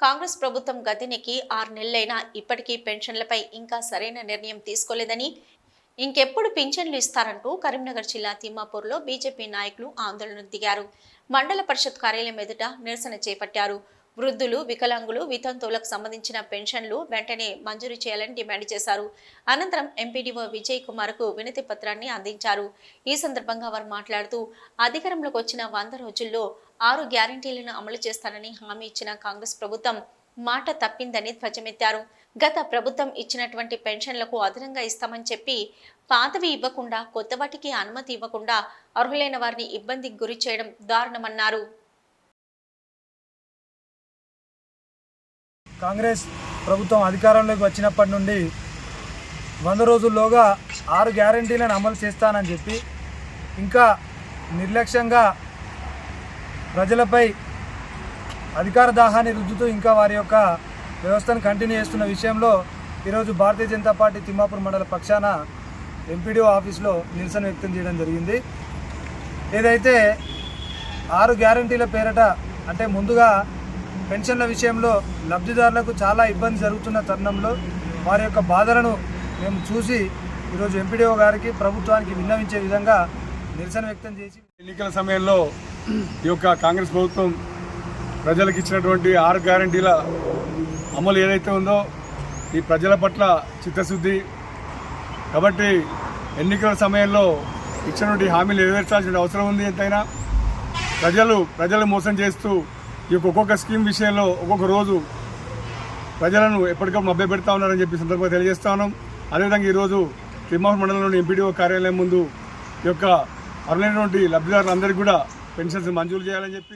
కాంగ్రెస్ ప్రభుత్వం గతినికి ఆరు నెలలైనా ఇప్పటికీ పెన్షన్లపై ఇంకా సరైన నిర్ణయం తీసుకోలేదని ఇంకెప్పుడు పింఛన్లు ఇస్తారంటూ కరీంనగర్ జిల్లా తిమ్మాపూర్లో బీజేపీ నాయకులు ఆందోళనకు దిగారు. మండల పరిషత్ కార్యాలయం ఎదుట నిరసన చేపట్టారు. వృద్ధులు వికలాంగులు వితంతువులకు సంబంధించిన పెన్షన్లు వెంటనే మంజూరు చేయాలని డిమాండ్ చేశారు. అనంతరం ఎంపీడీఓ విజయ్ కుమార్కు వినతి పత్రాన్ని అందించారు. ఈ సందర్భంగా వారు మాట్లాడుతూ అధికారంలోకి వచ్చిన వంద రోజుల్లో ఆరు గ్యారంటీలను అమలు చేస్తానని హామీ ఇచ్చిన కాంగ్రెస్ ప్రభుత్వం మాట తప్పిందని ధ్వజమెత్తారు. గత ప్రభుత్వం ఇచ్చినటువంటి పెన్షన్లకు అదనంగా ఇస్తామని చెప్పి పాతవి ఇవ్వకుండా కొత్త వాటికి అనుమతి ఇవ్వకుండా అర్హులైన వారిని ఇబ్బందికి గురి చేయడం దారుణమన్నారు. కాంగ్రెస్ ప్రభుత్వం అధికారంలోకి వచ్చినప్పటి నుండి వంద రోజుల్లోగా ఆరు గ్యారంటీలను అమలు చేస్తానని చెప్పి ఇంకా నిర్లక్ష్యంగా ప్రజలపై అధికార దాహాన్ని రుద్దుతూ ఇంకా వారి యొక్క వ్యవస్థను కంటిన్యూ చేస్తున్న విషయంలో ఈరోజు భారతీయ జనతా పార్టీ తిమ్మాపూర్ మండల పక్షాన ఎంపీడీఓ ఆఫీస్లో నిరసన వ్యక్తం చేయడం జరిగింది. ఏదైతే ఆరు గ్యారంటీల పేరట అంటే ముందుగా పెన్షన్ల విషయంలో లబ్ధిదారులకు చాలా ఇబ్బంది జరుగుతున్న తరుణంలో వారి యొక్క బాధలను మేము చూసి ఈరోజు ఎంపీడీఓ గారికి ప్రభుత్వానికి విన్నవించే విధంగా నిరసన వ్యక్తం చేసి ఎన్నికల సమయంలో ఈ యొక్క కాంగ్రెస్ ప్రభుత్వం ప్రజలకు ఇచ్చినటువంటి ఆరు గ్యారంటీల అమలు ఏదైతే ఉందో ఈ ప్రజల పట్ల చిత్తశుద్ధి. కాబట్టి ఎన్నికల సమయంలో ఇచ్చినటువంటి హామీలు నెరవేర్చాల్సిన అవసరం ఉంది ఎంతైనా. ప్రజలు ప్రజలు మోసం చేస్తూ ఈ యొక్క ఒక్కొక్క స్కీమ్ విషయంలో ఒక్కొక్క రోజు ప్రజలను ఎప్పటికప్పుడు మభ్య పెడతా ఉన్నారని చెప్పి సందర్భంగా తెలియజేస్తా ఉన్నాం. అదేవిధంగా ఈరోజు తిమ్మహర్ మండలంలోని ఎంపీడీఓ కార్యాలయం ముందు ఈ యొక్క అర్హులైనటువంటి లబ్ధిదారులందరికీ కూడా పెన్షన్స్ మంజూరు చేయాలని చెప్పి